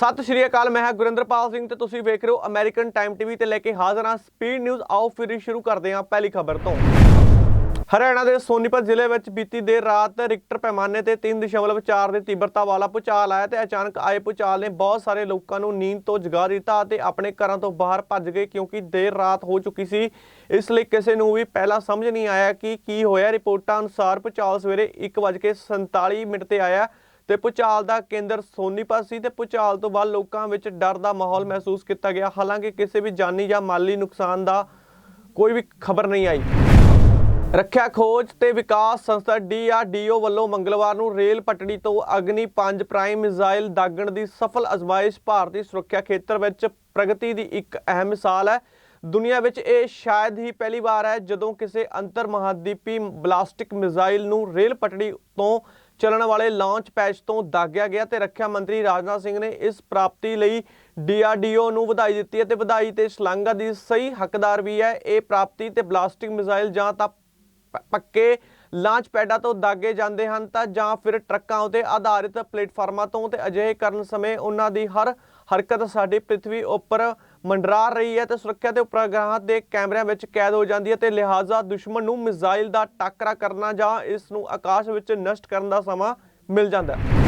ਸਤਿ ਸ਼੍ਰੀ ਅਕਾਲ, ਮੈਂ ਹਾਂ ਗੁਰਿੰਦਰਪਾਲ ਸਿੰਘ ਤੇ ਤੁਸੀਂ ਵੇਖ ਰਹੇ ਹੋ ਅਮਰੀਕਨ ਟਾਈਮ ਟੀਵੀ ਤੇ ਲੈ ਕੇ ਹਾਜ਼ਰ ਹਾਂ। ਸਪੀਡ ਨਿਊਜ਼ ਆਓ ਫਿਰ ਸ਼ੁਰੂ ਕਰਦੇ ਹਾਂ ਪਹਿਲੀ ਖਬਰ ਤੋਂ। ਹਰਿਆਣਾ ਦੇ ਸੋਨੀਪਤ ਜ਼ਿਲ੍ਹੇ ਵਿੱਚ ਬੀਤੀ ਦੇਰ ਰਾਤ ਰਿਕਟਰ ਪੈਮਾਨੇ ਤੇ 3.4 ਦੀ ਤੀਬਰਤਾ ਵਾਲਾ ਭੂਚਾਲ ਆਇਆ ਤੇ ਅਚਾਨਕ ਆਏ ਭੂਚਾਲ ਨੇ ਬਹੁਤ ਸਾਰੇ ਲੋਕਾਂ ਨੂੰ ਨੀਂਦ ਤੋਂ ਜਗਾ ਦਿੱਤਾ ਅਤੇ ਆਪਣੇ ਘਰਾਂ ਤੋਂ ਬਾਹਰ ਭੱਜ ਗਏ ਕਿਉਂਕਿ ਦੇਰ ਰਾਤ ਹੋ ਚੁੱਕੀ ਸੀ। ਇਸ ਲਈ ਕਿਸੇ ਨੂੰ ਵੀ ਪਹਿਲਾਂ ਸਮਝ ਨਹੀਂ ਆਇਆ ਕਿ ਕੀ ਹੋਇਆ। ਰਿਪੋਰਟਾਂ ਅਨੁਸਾਰ ਭੂਚਾਲ ਸਵੇਰੇ 1:47 ਮਿੰਟ ਤੇ ਆਇਆ। ਤੇ ਭੂਚਾਲ ਦਾ ਕੇਂਦਰ ਸੋਨੀਪਤ ਸੀ ਤੇ ਭੂਚਾਲ ਤੋਂ ਬਾਅਦ ਲੋਕਾਂ ਵਿੱਚ ਡਰ ਦਾ ਮਾਹੌਲ ਮਹਿਸੂਸ ਕੀਤਾ ਗਿਆ। ਹਾਲਾਂਕਿ ਕਿਸੇ ਵੀ ਜਾਨੀ ਜਾਂ ਮਾਲੀ ਨੁਕਸਾਨ ਦਾ ਕੋਈ ਵੀ ਖਬਰ ਨਹੀਂ ਆਈ। ਰੱਖਿਆ ਖੋਜ ਤੇ ਵਿਕਾਸ ਸੰਸਥਾ ਡੀਆਰਡੀਓ ਵੱਲੋਂ ਮੰਗਲਵਾਰ ਨੂੰ ਰੇਲ ਪਟੜੀ ਤੋਂ ਅਗਨੀ 5 ਪ੍ਰਾਈਮ ਮਿਜ਼ਾਈਲ ਦਾਗਣ ਦੀ ਸਫਲ ਅਜ਼ਮਾਇਸ਼ ਭਾਰਤੀ ਸੁਰੱਖਿਆ ਖੇਤਰ ਵਿੱਚ ਪ੍ਰਗਤੀ ਦੀ ਇੱਕ ਅਹਿਮ ਮਿਸਾਲ ਹੈ। ਦੁਨੀਆ ਵਿੱਚ ਇਹ ਸ਼ਾਇਦ ਹੀ ਪਹਿਲੀ ਵਾਰ ਹੈ ਜਦੋਂ ਕਿਸੇ ਅੰਤਰ ਮਹਾਦੀਪੀ ਬਲਾਸਟਿਕ ਮਿਜ਼ਾਈਲ ਨੂੰ ਰੇਲ ਪਟੜੀ ਤੋਂ ਚੱਲਣ ਵਾਲੇ ਲਾਂਚ ਪੈਚ ਤੋਂ ਦਾਗਿਆ ਗਿਆ ਤੇ ਰੱਖਿਆ ਮੰਤਰੀ ਰਾਜਨਾਥ ਸਿੰਘ ਨੇ ਇਸ ਪ੍ਰਾਪਤੀ ਲਈ ਡੀਆਰਡੀਓ ਨੂੰ ਵਧਾਈ ਦਿੱਤੀ ਹੈ ਤੇ ਵਧਾਈ ਤੇ ਸ਼ਲਾਘਾ ਦੀ ਸਹੀ ਹੱਕਦਾਰ ਵੀ ਹੈ। ਇਹ ਪ੍ਰਾਪਤੀ ਤੇ ਬਲਾਸਟਿਕ ਮਿਜ਼ਾਈਲ ਜਾਂ ਤਾਂ ਪੱਕੇ ਲਾਂਚ ਪੈਡਾਂ ਤੋਂ ਦਾਗੇ ਜਾਂਦੇ ਹਨ ਤਾਂ ਜਾਂ ਫਿਰ ਟਰੱਕਾਂ ਉਤੇ ਆਧਾਰਿਤ ਪਲੇਟਫਾਰਮਾਂ ਤੋਂ ਤੇ ਅਜਿਹੇ ਕਰਨ ਸਮੇਂ ਉਹਨਾਂ ਦੀ ਹਰ ਹਰਕਤ ਸਾਡੀ ਪ੍ਰithvi ਉੱਪਰ ਮੰਡਰਾ ਰਹੀ ਹੈ ਤੇ ਸੁਰੱਖਿਆ ਦੇ ਉਪਗ੍ਰਹਾਂ ਦੇ ਕੈਮਰਿਆਂ ਵਿੱਚ ਕੈਦ ਹੋ ਜਾਂਦੀ ਹੈ ਤੇ ਲਿਹਾਜ਼ਾ ਦੁਸ਼ਮਣ ਨੂੰ ਮਿਜ਼ਾਈਲ ਦਾ ਟਾਕਰਾ ਕਰਨਾ ਜਾਂ ਇਸ ਨੂੰ ਆਕਾਸ਼ ਵਿੱਚ ਨਸ਼ਟ ਕਰਨ ਦਾ ਸਮਾਂ ਮਿਲ ਜਾਂਦਾ ਹੈ।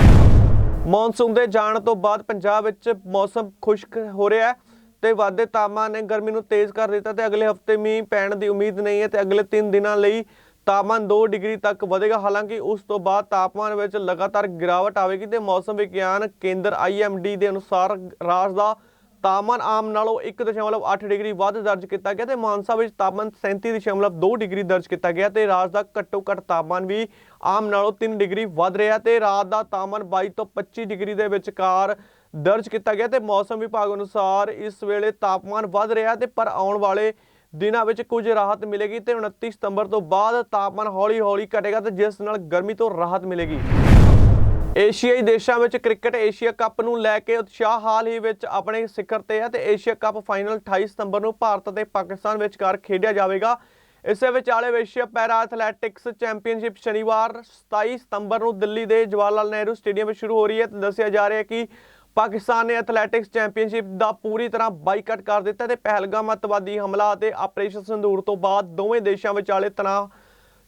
ਮੌਨਸੂਨ ਦੇ ਜਾਣ ਤੋਂ ਬਾਅਦ ਪੰਜਾਬ ਵਿੱਚ ਮੌਸਮ ਖੁਸ਼ਕ ਹੋ ਰਿਹਾ ਹੈ ਤੇ ਵਾਧੇ ਤਾਪਮਾਨ ਨੇ ਗਰਮੀ ਨੂੰ ਤੇਜ਼ ਕਰ ਦਿੱਤਾ ਤੇ ਅਗਲੇ ਹਫ਼ਤੇ ਮੀਂਹ ਪੈਣ ਦੀ ਉਮੀਦ ਨਹੀਂ ਹੈ ਤੇ ਅਗਲੇ 3 ਦਿਨਾਂ ਲਈ ਤਾਪਮਾਨ 2 ਡਿਗਰੀ ਤੱਕ ਵਧੇਗਾ। ਹਾਲਾਂਕਿ ਉਸ ਤੋਂ ਬਾਅਦ ਤਾਪਮਾਨ ਵਿੱਚ ਲਗਾਤਾਰ ਗਿਰਾਵਟ ਆਵੇਗੀ ਤੇ ਮੌਸਮ ਵਿਗਿਆਨ ਕੇਂਦਰ IMD ਦੇ ਅਨੁਸਾਰ ਰਾਜ ਦਾ ਤਾਪਮਾਨ ਆਮ ਨਾਲੋਂ 1.8 ਡਿਗਰੀ ਵੱਧ ਦਰਜ ਕੀਤਾ ਗਿਆ ਤੇ ਮਾਨਸਾ ਵਿੱਚ ਤਾਪਮਾਨ 37.2 ਡਿਗਰੀ ਦਰਜ ਕੀਤਾ ਗਿਆ ਤੇ ਰਾਜ ਦਾ ਘੱਟੋ ਘੱਟ ਤਾਪਮਾਨ ਵੀ ਆਮ ਨਾਲੋਂ 3 ਡਿਗਰੀ ਵੱਧ ਰਿਹਾ ਤੇ ਰਾਤ ਦਾ ਤਾਪਮਾਨ 22 ਤੋਂ 25 ਡਿਗਰੀ ਦੇ ਵਿਚਕਾਰ ਦਰਜ ਕੀਤਾ ਗਿਆ ਤੇ ਮੌਸਮ ਵਿਭਾਗ ਅਨੁਸਾਰ ਇਸ ਵੇਲੇ ਤਾਪਮਾਨ ਵੱਧ ਰਿਹਾ ਤੇ ਪਰ ਆਉਣ ਵਾਲੇ ਦਿਨਾਂ ਵਿੱਚ ਕੁਝ ਰਾਹਤ ਮਿਲੇਗੀ ਤੇ 29 ਸਤੰਬਰ ਤੋਂ ਬਾਅਦ ਤਾਪਮਾਨ ਹੌਲੀ-ਹੌਲੀ ਘਟੇਗਾ ਤੇ ਜਿਸ ਨਾਲ ਗਰਮੀ ਤੋਂ ਰਾਹਤ ਮਿਲੇਗੀ। ਏਸ਼ੀਆਈ ਦੇਸ਼ਾਂ ਵਿੱਚ ਕ੍ਰਿਕਟ ਏਸ਼ੀਆ ਕੱਪ ਨੂੰ ਲੈ ਕੇ ਉਤਸ਼ਾਹ ਹਾਲ ਹੀ ਵਿੱਚ ਆਪਣੇ ਸਿਖਰ ਤੇ ਹੈ ਤੇ ਏਸ਼ੀਆ ਕੱਪ ਫਾਈਨਲ 28 ਸਤੰਬਰ ਨੂੰ ਭਾਰਤ ਅਤੇ ਪਾਕਿਸਤਾਨ ਵਿਚਕਾਰ ਖੇਡਿਆ ਜਾਵੇਗਾ। ਇਸੇ ਵਿਚਾਲੇ ਏਸ਼ੀਆ ਪੈਰਾ ਐਥਲੈਟਿਕਸ ਚੈਂਪੀਅਨਸ਼ਿਪ ਸ਼ਨੀਵਾਰ 27 ਸਤੰਬਰ ਨੂੰ ਦਿੱਲੀ ਦੇ ਜਵਾਹਰ ਲਾਲ ਨਹਿਰੂ ਸਟੇਡੀਅਮ ਵਿੱਚ ਸ਼ੁਰੂ ਹੋ ਰਹੀ ਹੈ ਤੇ ਦੱਸਿਆ ਜਾ ਰਿਹਾ ਹੈ ਕਿ ਪਾਕਿਸਤਾਨ ਨੇ ਐਥਲੈਟਿਕਸ ਚੈਂਪੀਅਨਸ਼ਿਪ ਦਾ ਪੂਰੀ ਤਰ੍ਹਾਂ ਬਾਈਕਾਟ ਕਰ ਦਿੱਤਾ ਤੇ ਪਹਿਲਗਾਮ ਅੱਤਵਾਦੀ ਹਮਲਾ ਅਤੇ ਆਪਰੇਸ਼ਨ ਸੰਦੂਰ ਤੋਂ ਬਾਅਦ ਦੋਵੇਂ ਦੇਸ਼ਾਂ ਵਿਚਾਲੇ ਤਣਾਅ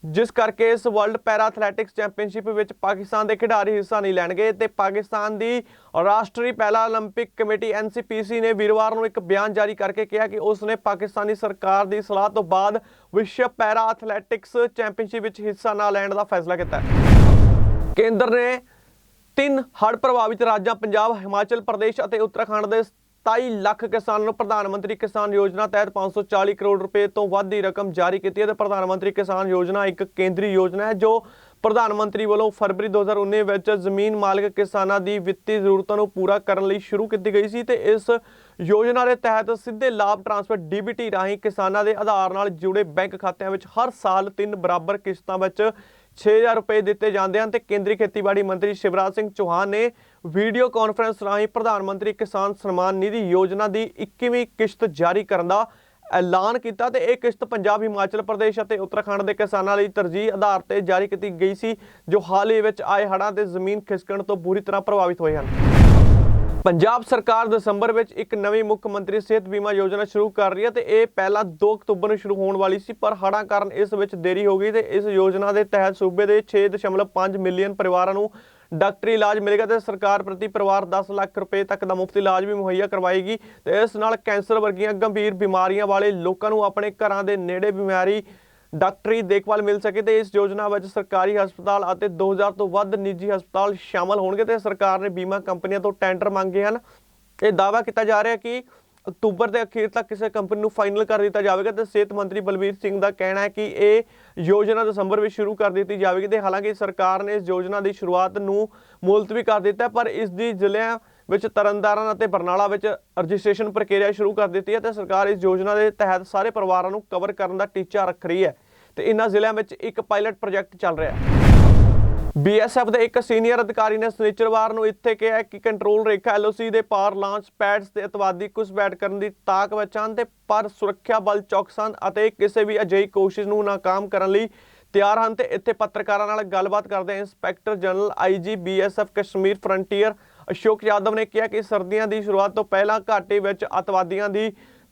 ਜਿਸ ਕਰਕੇ ਇਸ ਵਰਲਡ ਪੈਰਾ ਐਥਲੈਟਿਕਸ ਚੈਂਪੀਅਨਸ਼ਿਪ ਵਿੱਚ ਪਾਕਿਸਤਾਨ ਦੇ ਖਿਡਾਰੀ ਹਿੱਸਾ ਨਹੀਂ ਲੈਣਗੇ ਤੇ ਪਾਕਿਸਤਾਨ ਦੀ ਰਾਸ਼ਟਰੀ ਪਹਿਲਾ 올림픽 ਕਮੇਟੀ ਐਨਸੀਪੀਸੀ ਨੇ ਵੀਰਵਾਰ ਨੂੰ ਇੱਕ ਬਿਆਨ ਜਾਰੀ ਕਰਕੇ ਕਿਹਾ ਕਿ ਉਸ ਨੇ ਪਾਕਿਸਤਾਨੀ ਸਰਕਾਰ ਦੀ ਸਲਾਹ ਤੋਂ ਬਾਅਦ ਵਿਸ਼ਵ ਪੈਰਾ ਐਥਲੈਟਿਕਸ ਚੈਂਪੀਅਨਸ਼ਿਪ ਵਿੱਚ ਹਿੱਸਾ ਨਾ ਲੈਣ ਦਾ ਫੈਸਲਾ ਕੀਤਾ ਹੈ ਕੇਂਦਰ ਨੇ ਤਿੰਨ ਹੜ੍ਹ ਪ੍ਰਭਾਵਿਤ ਰਾਜਾਂ ਪੰਜਾਬ ਹਿਮਾਚਲ ਪ੍ਰਦੇਸ਼ ਅਤੇ ਉੱਤਰਾਖੰਡ ਦੇ 27 ਲੱਖ ਕਿਸਾਨਾਂ ਨੂੰ ਪ੍ਰਧਾਨ ਮੰਤਰੀ ਕਿਸਾਨ ਯੋਜਨਾ ਤਹਿਤ 540 ਕਰੋੜ ਰੁਪਏ ਤੋਂ ਵੱਧ ਦੀ ਰਕਮ ਜਾਰੀ ਕੀਤੀ ਹੈ ਤੇ ਪ੍ਰਧਾਨ ਮੰਤਰੀ ਕਿਸਾਨ ਯੋਜਨਾ ਇੱਕ ਕੇਂਦਰੀ ਯੋਜਨਾ ਹੈ, ਜੋ ਪ੍ਰਧਾਨ ਮੰਤਰੀ ਵੱਲੋਂ ਫਰਵਰੀ 2019 ਵਿੱਚ ਜ਼ਮੀਨ ਮਾਲਕ ਕਿਸਾਨਾਂ ਦੀ ਵਿੱਤੀ ਜ਼ਰੂਰਤਾਂ ਨੂੰ ਪੂਰਾ ਕਰਨ ਲਈ ਸ਼ੁਰੂ ਕੀਤੀ ਗਈ ਸੀ ਤੇ ਇਸ ਯੋਜਨਾ ਦੇ ਤਹਿਤ ਸਿੱਧੇ ਲਾਭ ਟ੍ਰਾਂਸਫਰ ਡੀਬੀਟੀ ਰਾਹੀਂ ਕਿਸਾਨਾਂ ਦੇ ਆਧਾਰ ਨਾਲ ਜੁੜੇ ਬੈਂਕ ਖਾਤਿਆਂ ਵਿੱਚ ਹਰ ਸਾਲ ਤਿੰਨ ਬਰਾਬਰ ਕਿਸ਼ਤਾਂ ਵਿੱਚ 6000 ਰੁਪਏ ਦਿੱਤੇ ਜਾਂਦੇ ਹਨ ਤੇ ਕੇਂਦਰੀ ਖੇਤੀਬਾੜੀ ਮੰਤਰੀ ਸ਼ਿਵਰਾਜ ਸਿੰਘ ਚੌਹਾਨ ਨੇ ਵੀਡੀਓ ਕਾਨਫਰੰਸ ਰਾਹੀਂ ਪ੍ਰਧਾਨ ਮੰਤਰੀ ਕਿਸਾਨ ਸਨਮਾਨ ਨਿਧੀ ਯੋਜਨਾ ਦੀ 21ਵੀਂ ਕਿਸ਼ਤ ਜਾਰੀ ਕਰਨ ਦਾ ਐਲਾਨ ਕੀਤਾ ਤੇ ਇਹ ਕਿਸ਼ਤ ਪੰਜਾਬ, ਹਿਮਾਚਲ ਪ੍ਰਦੇਸ਼ ਅਤੇ ਉੱਤਰਾਖੰਡ ਦੇ ਕਿਸਾਨਾਂ ਲਈ ਤਰਜੀਹ ਆਧਾਰ ਤੇ ਜਾਰੀ ਕੀਤੀ ਗਈ ਸੀ, ਜੋ ਹਾਲ ਹੀ ਵਿੱਚ ਆਏ ਹੜ੍ਹਾਂ ਤੇ ਜ਼ਮੀਨ ਖਿਸਕਣ ਤੋਂ ਬੁਰੀ ਤਰ੍ਹਾਂ ਪ੍ਰਭਾਵਿਤ ਹੋਏ ਹਨ। ਪੰਜਾਬ ਸਰਕਾਰ ਦਸੰਬਰ ਵਿੱਚ ਇੱਕ ਨਵੀਂ ਮੁੱਖ ਮੰਤਰੀ ਸਿਹਤ ਬੀਮਾ ਯੋਜਨਾ ਸ਼ੁਰੂ ਕਰ ਰਹੀ ਹੈ ਤੇ ਇਹ ਪਹਿਲਾਂ 2 ਅਕਤੂਬਰ ਨੂੰ ਸ਼ੁਰੂ ਹੋਣ ਵਾਲੀ ਸੀ, ਪਰ ਹੜ੍ਹਾਂ ਕਾਰਨ ਇਸ ਵਿੱਚ ਦੇਰੀ ਹੋ ਗਈ ਤੇ ਇਸ ਯੋਜਨਾ ਦੇ ਤਹਿਤ ਸੂਬੇ ਦੇ 6.5 ਮਿਲੀਅਨ ਪਰਿਵਾਰਾਂ ਨੂੰ ਡਾਕਟਰੀ ਇਲਾਜ ਮਿਲੇਗਾ ਤੇ ਸਰਕਾਰ ਪ੍ਰਤੀ ਪਰਿਵਾਰ 10 ਲੱਖ ਰੁਪਏ ਤੱਕ ਦਾ ਮੁਫਤ ਇਲਾਜ ਵੀ ਮੁਹੱਈਆ ਕਰਵਾਏਗੀ ਤੇ ਇਸ ਨਾਲ ਕੈਂਸਰ ਵਰਗੀਆਂ ਗੰਭੀਰ ਬਿਮਾਰੀਆਂ ਵਾਲੇ ਲੋਕਾਂ ਨੂੰ ਆਪਣੇ ਘਰਾਂ ਦੇ ਨੇੜੇ ਬਿਮਾਰੀ ਡਾਕਟਰੀ ਦੇਖਭਾਲ ਮਿਲ ਸਕੇ ਤੇ ਇਸ ਯੋਜਨਾ ਵਿੱਚ ਸਰਕਾਰੀ ਹਸਪਤਾਲ ਅਤੇ 2000 ਤੋਂ ਵੱਧ ਨਿੱਜੀ ਹਸਪਤਾਲ ਸ਼ਾਮਲ ਹੋਣਗੇ ਤੇ ਸਰਕਾਰ ਨੇ ਬੀਮਾ ਕੰਪਨੀਆਂ ਤੋਂ ਟੈਂਡਰ ਮੰਗੇ ਹਨ। ਇਹ ਦਾਅਵਾ ਕੀਤਾ ਜਾ ਰਿਹਾ ਕਿ ਅਕਤੂਬਰ ਦੇ ਅਖੀਰ ਤੱਕ ਕਿਸੇ ਕੰਪਨੀ ਨੂੰ ਫਾਈਨਲ ਕਰ ਦਿੱਤਾ ਜਾਵੇਗਾ ਤੇ ਸਿਹਤ ਮੰਤਰੀ ਬਲਬੀਰ ਸਿੰਘ ਦਾ ਕਹਿਣਾ ਹੈ ਕਿ ਇਹ ਯੋਜਨਾ ਦਸੰਬਰ ਵਿੱਚ ਸ਼ੁਰੂ ਕਰ ਦਿੱਤੀ ਜਾਵੇਗੀ ਤੇ ਹਾਲਾਂਕਿ ਸਰਕਾਰ ਨੇ ਇਸ ਯੋਜਨਾ ਦੀ ਸ਼ੁਰੂਆਤ ਨੂੰ ਮੁਲਤਵੀ ਕਰ ਦਿੱਤਾ ਪਰ ਇਸ ਦੀ ਜ਼ਿਲ੍ਹਿਆਂ ਵਿੱਚ ਤਰਨਤਾਰਨ ਅਤੇ ਬਰਨਾਲਾ ਵਿੱਚ ਰਜਿਸਟ੍ਰੇਸ਼ਨ ਪ੍ਰਕਿਰਿਆ ਸ਼ੁਰੂ ਕਰ ਦਿੱਤੀ ਹੈ ਤੇ ਸਰਕਾਰ ਇਸ ਯੋਜਨਾ ਦੇ ਤਹਿਤ ਸਾਰੇ ਪਰਿਵਾਰਾਂ ਨੂੰ ਕਵਰ ਕਰਨ ਦਾ ਟੀਚਾ ਰੱਖ ਰਹੀ ਹੈ। ਤੇ ਇਨ੍ਹਾਂ ਜ਼ਿਲ੍ਹਿਆਂ ਵਿੱਚ ਇੱਕ ਪਾਇਲਟ ਪ੍ਰੋਜੈਕਟ ਚੱਲ ਰਿਹਾ ਹੈ। ਬੀਐਸਐਫ ਦੇ ਇੱਕ ਸੀਨੀਅਰ ਅਧਿਕਾਰੀ ਨੇ ਸਨੀਚਰਵਾਰ ਨੂੰ ਇੱਥੇ ਕਿਹਾ ਕਿ ਕੰਟਰੋਲ ਰੇਖਾ ਐਲਓਸੀ ਦੇ ਪਾਰ ਲਾਂਚ ਪੈਡਸ ਤੇ ਅਤਵਾਦੀ ਘੁਸਪੈਠ ਕਰਨ ਦੀ ਤਾਕ ਵਿੱਚ ਹਨ ਤੇ ਪਰ ਸੁਰੱਖਿਆ ਬਲ ਚੌਕਸ ਹਨ ਅਤੇ ਕਿਸੇ ਵੀ ਅਜਿਹੀ ਕੋਸ਼ਿਸ਼ ਨੂੰ ਨਾਕਾਮ ਕਰਨ ਲਈ ਤਿਆਰ ਹਨ ਤੇ ਇੱਥੇ ਪੱਤਰਕਾਰਾਂ ਨਾਲ ਗੱਲਬਾਤ ਕਰਦੇ inspector general IG BSF Kashmir frontier Ashok Yadav ਨੇ ਕਿਹਾ ਕਿ ਸਰਦੀਆਂ ਦੀ ਸ਼ੁਰੂਆਤ ਤੋਂ ਪਹਿਲਾਂ ਘਾਟੀ ਵਿੱਚ ਅਤਵਾਦੀਆਂ ਦੀ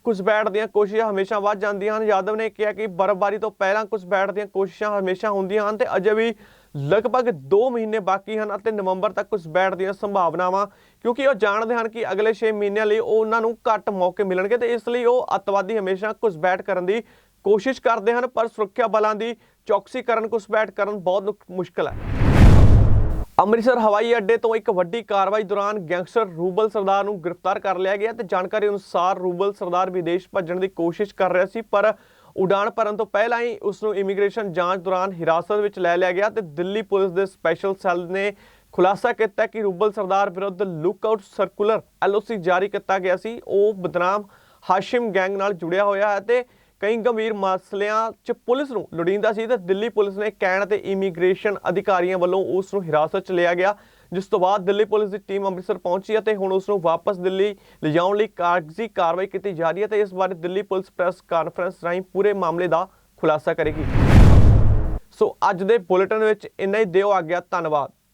ਘੁਸਪੈਠ ਦੀਆਂ ਕੋਸ਼ਿਸ਼ਾਂ ਹਮੇਸ਼ਾ ਵੱਧ ਜਾਂਦੀਆਂ ਹਨ। ਯਾਦਵ ਨੇ ਕਿਹਾ ਕਿ ਬਰਫ਼ਬਾਰੀ ਤੋਂ ਪਹਿਲਾਂ ਘੁਸਪੈਠ ਦੀਆਂ ਕੋਸ਼ਿਸ਼ਾਂ ਹਮੇਸ਼ਾ ਹੁੰਦੀਆਂ ਹਨ ਤੇ ਅਜੇ ਵੀ ਲਗਭਗ 2 ਮਹੀਨੇ ਬਾਕੀ ਹਨ ਅਤੇ ਨਵੰਬਰ ਤੱਕ ਘੁਸਪੈਠ ਦੀਆਂ ਸੰਭਾਵਨਾਵਾਂ, ਕਿਉਂਕਿ ਉਹ ਜਾਣਦੇ ਹਨ ਕਿ ਅਗਲੇ 6 ਮਹੀਨਿਆਂ ਲਈ ਉਹ ਉਹਨਾਂ ਨੂੰ ਘੱਟ ਮੌਕੇ ਮਿਲਣਗੇ ਤੇ ਇਸ ਲਈ ਉਹ ਅਤਵਾਦੀ ਹਮੇਸ਼ਾ ਘੁਸਪੈਠ ਕਰਨ ਦੀ ਕੋਸ਼ਿਸ਼ ਕਰਦੇ ਹਨ, ਪਰ ਸੁਰੱਖਿਆ ਬਲਾਂ ਦੀ ਚੌਕਸੀ ਕਰਨ ਘੁਸਪੈਠ ਕਰਨ ਬਹੁਤ ਨੁਕ- ਮੁਸ਼ਕਲ ਹੈ। ਅੰਮ੍ਰਿਤਸਰ ਹਵਾਈ ਅੱਡੇ ਤੋਂ ਇੱਕ ਵੱਡੀ ਕਾਰਵਾਈ ਦੌਰਾਨ ਗੈਂਗਸਟਰ ਰੂਬਲ ਸਰਦਾਰ ਨੂੰ ਗ੍ਰਿਫਤਾਰ ਕਰ ਲਿਆ ਗਿਆ ਤੇ ਜਾਣਕਾਰੀ ਅਨੁਸਾਰ ਰੂਬਲ ਸਰਦਾਰ ਵਿਦੇਸ਼ ਭੱਜਣ ਦੀ ਕੋਸ਼ਿਸ਼ ਕਰ ਰਿਹਾ ਸੀ, ਪਰ ਉਡਾਣ ਭਰਨ ਤੋਂ ਪਹਿਲਾਂ ਹੀ ਉਸ ਨੂੰ ਇਮੀਗ੍ਰੇਸ਼ਨ ਜਾਂਚ ਦੌਰਾਨ ਹਿਰਾਸਤ ਵਿੱਚ ਲੈ ਲਿਆ ਗਿਆ ਤੇ ਦਿੱਲੀ ਪੁਲਿਸ ਦੇ ਸਪੈਸ਼ਲ ਸੈੱਲ ਨੇ ਖੁਲਾਸਾ ਕੀਤਾ ਕਿ ਰੂਬਲ ਸਰਦਾਰ ਵਿਰੁੱਧ ਲੁੱਕਆਊਟ ਸਰਕੂਲਰ ਐਲਓਸੀ ਜਾਰੀ ਕੀਤਾ ਗਿਆ ਸੀ। ਉਹ ਬਦਨਾਮ ਹਾਸ਼ਿਮ ਗੈਂਗ ਨਾਲ ਜੁੜਿਆ ਹੋਇਆ ਹੈ ਤੇ ਕਈ ਗੰਭੀਰ ਮਸਲਿਆਂ 'ਚ ਪੁਲਿਸ ਨੂੰ ਲੋੜੀਂਦਾ ਸੀ ਤੇ ਦਿੱਲੀ ਪੁਲਿਸ ਨੇ ਕਹਿਣ ਤੇ ਇਮੀਗ੍ਰੇਸ਼ਨ ਅਧਿਕਾਰੀਆਂ ਵੱਲੋਂ ਉਸ ਨੂੰ ਹਿਰਾਸਤ 'ਚ ਲਿਆ ਗਿਆ, ਜਿਸ ਤੋਂ ਬਾਅਦ ਦਿੱਲੀ ਪੁਲਿਸ ਦੀ ਟੀਮ ਅੰਮ੍ਰਿਤਸਰ ਪਹੁੰਚੀ ਅਤੇ ਹੁਣ ਉਸ ਨੂੰ ਵਾਪਸ ਦਿੱਲੀ ਲਿਜਾਉਣ ਲਈ ਕਾਗਜ਼ੀ ਕਾਰਵਾਈ ਕੀਤੀ ਜਾ ਰਹੀ ਹੈ ਤੇ ਇਸ ਬਾਰੇ ਦਿੱਲੀ ਪੁਲਿਸ ਪ੍ਰੈਸ ਕਾਨਫਰੰਸ ਰਾਹੀਂ ਪੂਰੇ ਮਾਮਲੇ ਦਾ ਖੁਲਾਸਾ ਕਰੇਗੀ। ਸੋ ਅੱਜ ਦੇ ਬੁਲੇਟਿਨ ਵਿੱਚ ਇੰਨਾ ਹੀ ਦਿਓ, ਆ ਗਿਆ ਧੰਨਵਾਦ।